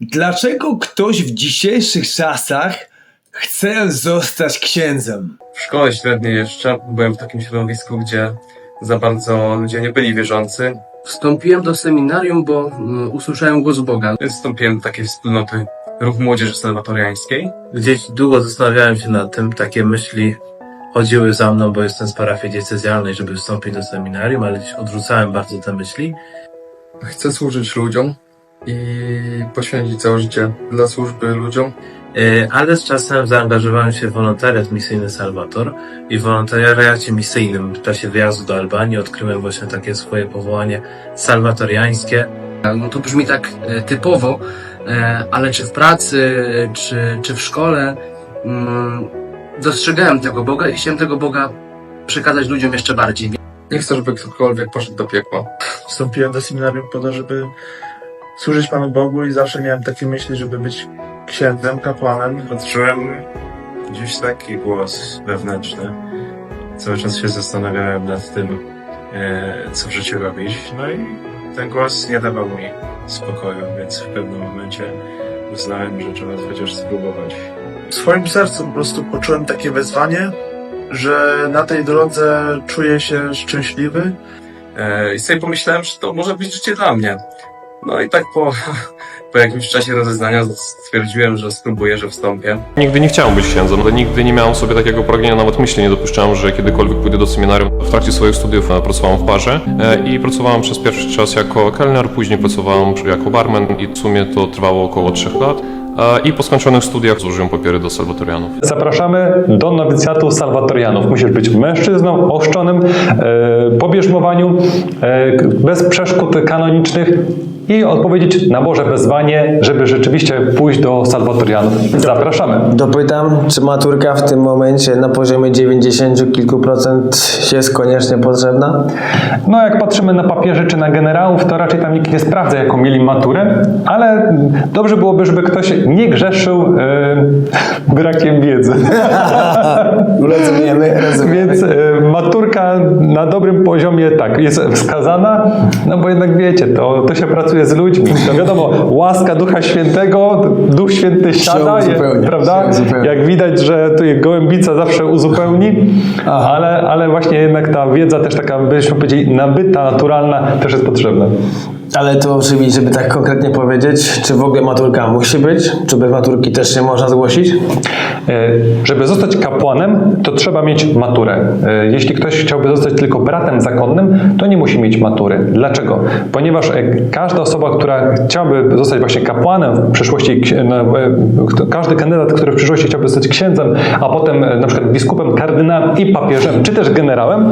Dlaczego ktoś w dzisiejszych czasach chce zostać księdzem? W szkole średniej jeszcze byłem w takim środowisku, gdzie za bardzo ludzie nie byli wierzący, Wstąpiłem do seminarium, bo y, usłyszałem głos Boga. więc wstąpiłem do takiej wspólnoty Ruch Młodzieży Salwatoriańskiej. Gdzieś długo zastanawiałem się nad tym, takie myśli chodziły za mną, bo jestem z parafii diecezjalnej, żeby wstąpić do seminarium, ale gdzieś odrzucałem bardzo te myśli. Chcę służyć ludziom i poświęcić całe życie dla służby ludziom. E, Ale z czasem zaangażowałem się w wolontariat misyjny Salwator i w wolontariacie misyjnym w czasie wyjazdu do Albanii odkryłem właśnie takie swoje powołanie salwatoriańskie. No to brzmi tak e, typowo, e, ale czy w pracy, e, czy, czy w szkole mm, dostrzegałem tego Boga i chciałem tego Boga przekazać ludziom jeszcze bardziej. Nie chcę, żeby ktokolwiek poszedł do piekła. Wstąpiłem do seminarium po to, żeby służyć Panu Bogu i zawsze miałem takie myśli, żeby być księdzem, kapłanem. Odczułem gdzieś taki głos wewnętrzny. Cały czas się zastanawiałem nad tym, e, co w życiu robić. No i ten głos nie dawał mi spokoju, więc w pewnym momencie uznałem, że trzeba chociaż spróbować. W swoim sercu po prostu poczułem takie wezwanie, że na tej drodze czuję się szczęśliwy. E, I sobie pomyślałem, że to może być życie dla mnie. No i tak po, po jakimś czasie rozeznania stwierdziłem, że spróbuję, że wstąpię. Nigdy nie chciałem być księdzem, ale nigdy nie miałem sobie takiego pragnienia, nawet myśli nie dopuszczałem, że kiedykolwiek pójdę do seminarium. W trakcie swoich studiów e, pracowałem w barze e, i pracowałem przez pierwszy czas jako kelner, później pracowałem jako barman i w sumie to trwało około trzech lat. E, I po skończonych studiach złożyłem papiery do salwatorianów. Zapraszamy do nowicjatu salwatorianów. Musisz być mężczyzną, ochrzczonym, e, po bierzmowaniu, e, bez przeszkód kanonicznych i odpowiedzieć na Boże wezwanie, żeby rzeczywiście pójść do salwatorianów. Zapraszamy. Dopytam, czy maturka w tym momencie na poziomie 90 kilku procent jest koniecznie potrzebna? No jak patrzymy na papieży czy na generałów, to raczej tam nikt nie sprawdza, jaką mieli maturę, ale dobrze byłoby, żeby ktoś nie grzeszył e, brakiem wiedzy. Rozumiemy, rozumiemy. Więc e, maturka na dobrym poziomie tak jest wskazana, no bo jednak wiecie, to, to się pracuje z ludźmi. To wiadomo, łaska Ducha Świętego, Duch Święty siada, je, prawda? Jak widać, że tu gołębica zawsze uzupełni, ale, ale właśnie jednak ta wiedza też taka, byśmy powiedzieli, nabyta, naturalna też jest potrzebna. Ale to oczywiście, żeby tak konkretnie powiedzieć, czy w ogóle maturka musi być? Czy bez maturki też się można zgłosić? E, Żeby zostać kapłanem, to trzeba mieć maturę. E, Jeśli ktoś chciałby zostać tylko bratem zakonnym, to nie musi mieć matury. Dlaczego? Ponieważ e, każda osoba, która chciałaby zostać właśnie kapłanem w przyszłości, no, każdy kandydat, który w przyszłości chciałby zostać księdzem, a potem na przykład biskupem, kardynałem i papieżem, czy też generałem,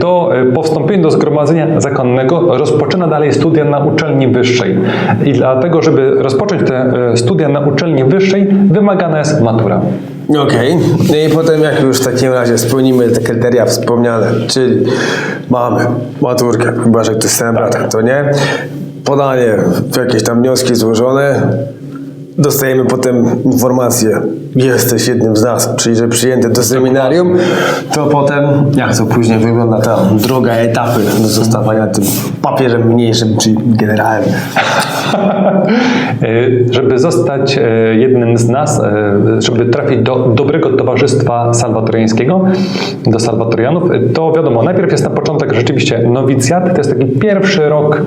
to po wstąpieniu do zgromadzenia zakonnego rozpoczyna dalej studia na uczelni wyższej. I dlatego, żeby rozpocząć te e, studia na uczelni wyższej, wymagana jest matura. Okej. No i potem jak już w takim razie spełnimy te kryteria wspomniane, czyli mamy maturkę, chyba że ktoś chce brata, to nie. Podanie, jakieś tam wnioski złożone, dostajemy potem informację, jesteś jednym z nas, czyli że przyjęty do seminarium, to potem, jak to później wygląda ta droga, etapy do zostawania tym papieżem mniejszym, czyli generałem. Żeby zostać e, jednym z nas, e, żeby trafić do dobrego towarzystwa salwatoriańskiego, do salwatorianów, e, to wiadomo, najpierw jest na początek rzeczywiście nowicjat, to jest taki pierwszy rok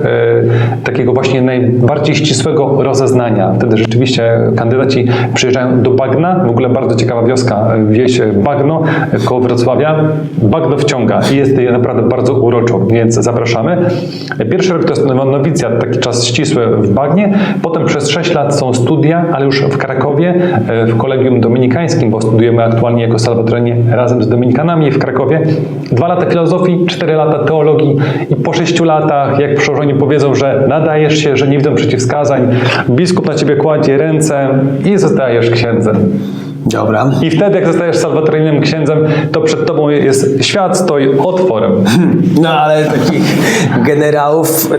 takiego właśnie najbardziej ścisłego rozeznania. Wtedy rzeczywiście kandydaci przyjeżdżają do Bagna, w ogóle bardzo ciekawa wioska, e, wieś e, Bagno e, koło Wrocławia. Bagno wciąga i jest naprawdę bardzo uroczo, więc zapraszamy. Pierwszy rok to jest now- nowicjat, taki czas ścisły w Bagnie. Potem przez 6 lat są studia, ale już w Krakowie, w Kolegium Dominikańskim, bo studujemy aktualnie jako salwatorianie razem z Dominikanami w Krakowie. Dwa lata filozofii, 4 lata teologii i po 6 latach, jak przełożeni powiedzą, że nadajesz się, że nie widzą przeciwwskazań, biskup na ciebie kładzie ręce i zostajesz księdzem. Dobra. I wtedy, jak zostajesz salwatoryjnym księdzem, to przed tobą jest świat stoi otworem. No ale takich generałów,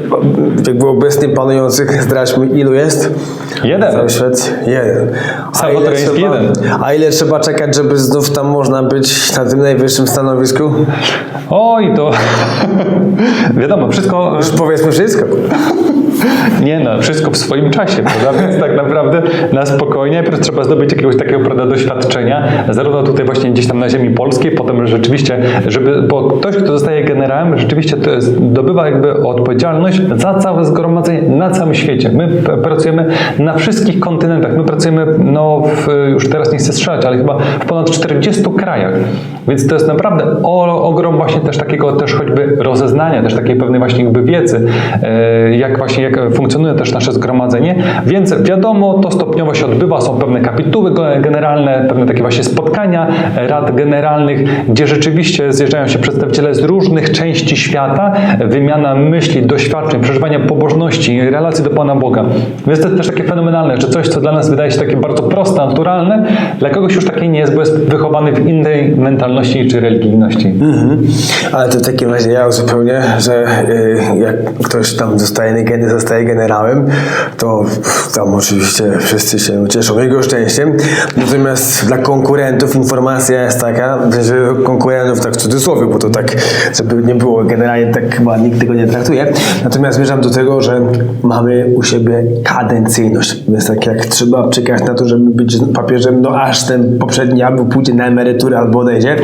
jakby obecnie panujących, zdradźmy ilu jest? Jeden. Cały świat? Jeden. Trzeba, jeden. a ile trzeba czekać, żeby znów tam można być na tym najwyższym stanowisku? Oj, to wiadomo, wszystko Już powiedzmy wszystko. Nie no, wszystko w swoim czasie, prawda? Więc tak naprawdę na spokojnie, najpierw trzeba zdobyć jakiegoś takiego prawda, doświadczenia, zarówno tutaj właśnie gdzieś tam na ziemi polskiej, potem rzeczywiście, żeby, bo ktoś, kto zostaje generałem, rzeczywiście to jest, zdobywa jakby odpowiedzialność za całe zgromadzenie na całym świecie. My pracujemy na wszystkich kontynentach, my pracujemy, no w, już teraz nie chcę strzelać, ale chyba w ponad 40 krajach, więc to jest naprawdę o, ogrom właśnie też takiego też choćby rozeznania, też takiej pewnej właśnie jakby wiedzy, e, jak właśnie jak funkcjonuje też nasze zgromadzenie, więc wiadomo, to stopniowo się odbywa, są pewne kapituły generalne, pewne takie właśnie spotkania rad generalnych, gdzie rzeczywiście zjeżdżają się przedstawiciele z różnych części świata, wymiana myśli, doświadczeń, przeżywania pobożności, relacji do Pana Boga. Więc to jest też takie fenomenalne, że coś, co dla nas wydaje się takie bardzo proste, naturalne, dla kogoś już takie nie jest, bo jest wychowany w innej mentalności czy religijności. Mhm. Ale to w takim razie ja uzupełnię, że y, jak ktoś tam zostaje, gen- zostaje generałem, to tam oczywiście wszyscy się cieszą jego szczęściem. Natomiast dla konkurentów informacja jest taka, że konkurentów tak w cudzysłowie, bo to tak, żeby nie było, generalnie tak chyba nikt tego nie traktuje. Natomiast zmierzam do tego, że mamy u siebie kadencyjność. Więc tak jak trzeba czekać na to, żeby być papieżem, no aż ten poprzedni albo pójdzie na emeryturę, albo odejdzie,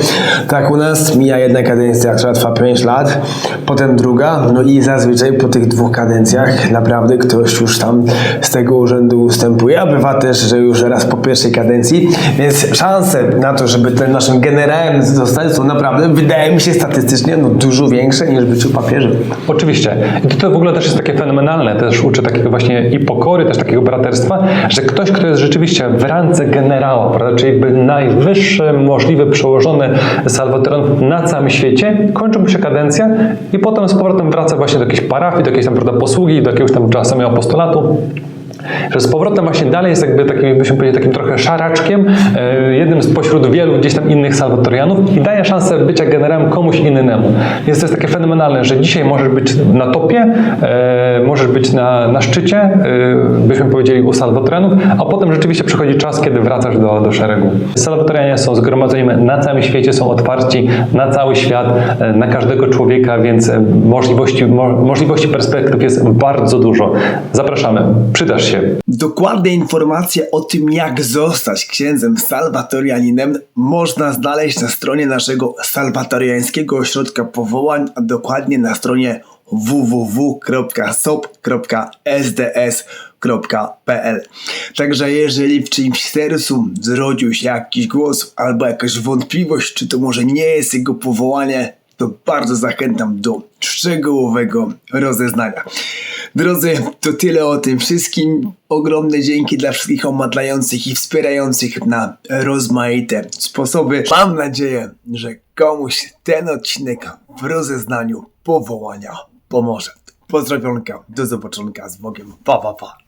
tak u nas mija jedna kadencja, która trwa 5 lat, potem druga, no i zazwyczaj po tych dwóch kadencjach naprawdę ktoś już tam z tego urzędu ustępuje, a bywa też, że już raz po pierwszej kadencji, więc szanse na to, żeby ten naszym generałem zostać są naprawdę, wydaje mi się statystycznie, no dużo większe niż byciu papieżem. Oczywiście. I to, to w ogóle też jest takie fenomenalne, też uczy takiego właśnie i pokory, też takiego braterstwa, że ktoś, kto jest rzeczywiście w randze generała, prawda, czyli jakby najwyższy możliwy przełożony Salwatorian na całym świecie, kończy mu się kadencja i potem z powrotem wraca właśnie do jakiejś parafii, do jakiejś tam prawda, posługi, do jakiegoś tam czasami apostolatu. Że z powrotem właśnie dalej jest jakby takim, byśmy powiedzieli, takim trochę szaraczkiem, e, jednym z pośród wielu gdzieś tam innych salwatorianów i daje szansę bycia generałem komuś innemu. Więc to jest takie fenomenalne, że dzisiaj możesz być na topie, e, możesz być na, na szczycie, e, byśmy powiedzieli u salwatorianów, a potem rzeczywiście przychodzi czas, kiedy wracasz do, do szeregu. Salwatorianie są zgromadzeniem na całym świecie, są otwarci na cały świat, na każdego człowieka, więc możliwości, mo, możliwości perspektyw jest bardzo dużo. Zapraszamy, przydasz się. Dokładne informacje o tym, jak zostać księdzem salwatorianinem, można znaleźć na stronie naszego salwatoriańskiego ośrodka powołań, a dokładnie na stronie www.sop.sds.pl. Także jeżeli w czyimś sercu zrodził się jakiś głos albo jakaś wątpliwość, czy to może nie jest jego powołanie, to bardzo zachęcam do szczegółowego rozeznania. Drodzy, to tyle o tym wszystkim. Ogromne dzięki dla wszystkich omadlających i wspierających na rozmaite sposoby. Mam nadzieję, że komuś ten odcinek w rozeznaniu powołania pomoże. Pozdrowionka, do zobaczonka z Bogiem. Pa, pa, pa.